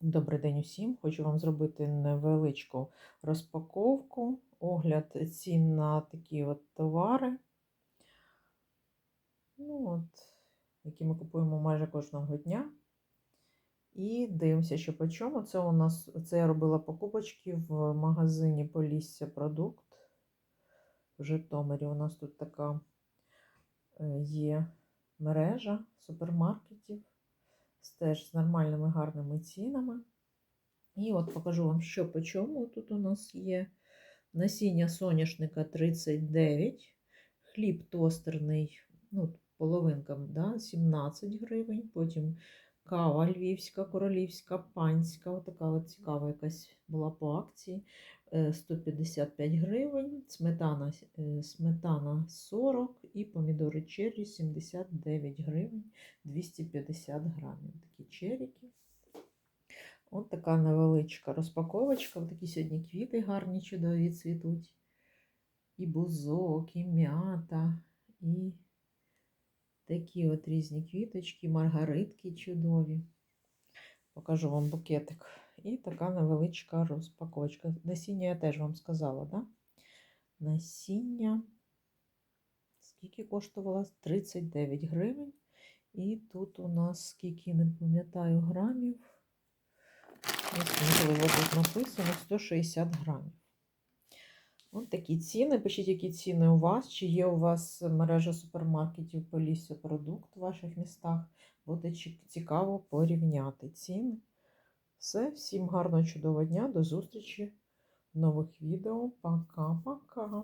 Добрий день усім. Хочу вам зробити невеличку розпаковку, огляд цін на такі от товари, ну от, які ми купуємо майже кожного дня. І дивимося, що по чому. Це у нас це я робила покупочки в магазині Полісся Продукт. В Житомирі у нас тут така е, є мережа супермаркетів теж з нормальними гарними цінами. І от покажу вам, що по чому. Тут у нас є насіння соняшника 39, хліб тостерний, ну, половинка да, 17 гривень, потім кава львівська, королівська, панська, отака от цікава якась була по акції. е, 155 гривень, сметана, е, сметана 40 і помідори черрі 79 гривень 250 грамів. Такі черіки. От така невеличка розпаковочка. Ось такі сьогодні квіти гарні, чудові цвітуть. І бузок, і м'ята, і такі от різні квіточки, маргаритки чудові. Покажу вам букетик. І така невеличка розпаковочка. Насіння я теж вам сказала, да? Насіння. Скільки коштувало? 39 гривень. І тут у нас, скільки не пам'ятаю, грамів. Ось, можливо, тут написано 160 грамів. Ось такі ціни. Пишіть, які ціни у вас, чи є у вас мережа супермаркетів Полісся продукт в ваших містах. Буде цікаво порівняти ціни. Все, всім гарного чудового дня, до зустрічі в нових відео. Пока-пока.